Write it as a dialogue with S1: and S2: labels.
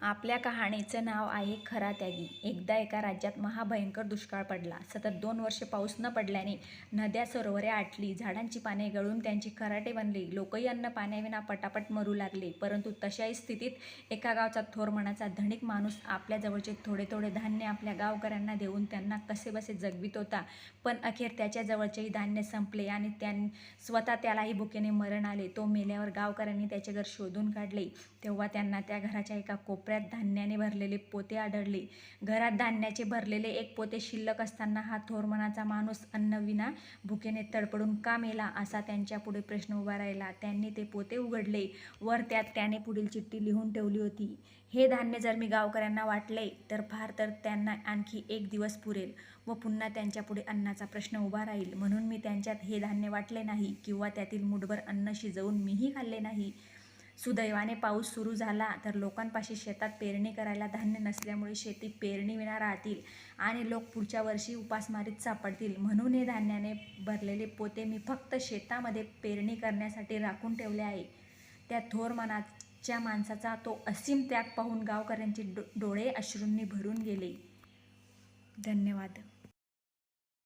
S1: आपल्या कहाणीचं नाव आहे खरा त्यागी. एकदा एका राज्यात महाभयंकर दुष्काळ पडला. सतत दोन वर्षे पाऊस न पडल्याने नद्या सरोवरे आटली झाडांची पाने गळून त्यांची खराटे बनली लोकही अन्न पाण्याविना पटापट मरू लागले. परंतु तशाही स्थितीत एका गावचा थोर मनाचा धनिक माणूस आपल्या जवळचे थोडे थोडे धान्य आपल्या गावकऱ्यांना देऊन त्यांना कसेबसे जगवित होता. पण अखेर त्याच्या जवळचेही धान्य संपले आणि त्यां स्वतः त्यालाही भुकेने मरण आले. तो मेल्यावर गावकऱ्यांनी त्याचे घर शोधून काढले. तेव्हा त्यांना त्या घराच्या एका कोप कोपऱ्यात धान्याने भरलेले पोते आढळले. घरात धान्याचे भरलेले एक पोते शिल्लक असताना हा थोर मनाचा माणूस अन्नविना भुकेने तडपडून का मेला असा त्यांच्या पुढे प्रश्न उभा राहिला. त्यांनी ते पोते उघडले. वर त्यात त्याने पुढील चिठ्ठी लिहून ठेवली होती. हे धान्य जर मी गावकऱ्यांना वाटले तर फार तर त्यांना आणखी एक दिवस पुरेल व पुन्हा त्यांच्यापुढे अन्नाचा प्रश्न उभा राहील. म्हणून मी त्यांच्यात हे धान्य वाटले नाही किंवा त्यातील मुठभर अन्न शिजवून मीही खाल्ले नाही. सुदैवाने पाऊस सुरू झाला तर लोकांपाशी शेतात पेरणी करायला धान्य नसल्यामुळे शेती पेरणीविना राहतील आणि लोक पुढच्या वर्षी उपासमारीत सापडतील. म्हणून हे धान्याने भरलेले पोते मी फक्त शेतामध्ये पेरणी करण्यासाठी राखून ठेवले आहे. त्या थोर मनाच्या माणसाचा तो असीम त्याग पाहून गावकऱ्यांचे डो डोळे अश्रूंनी भरून गेले. धन्यवाद.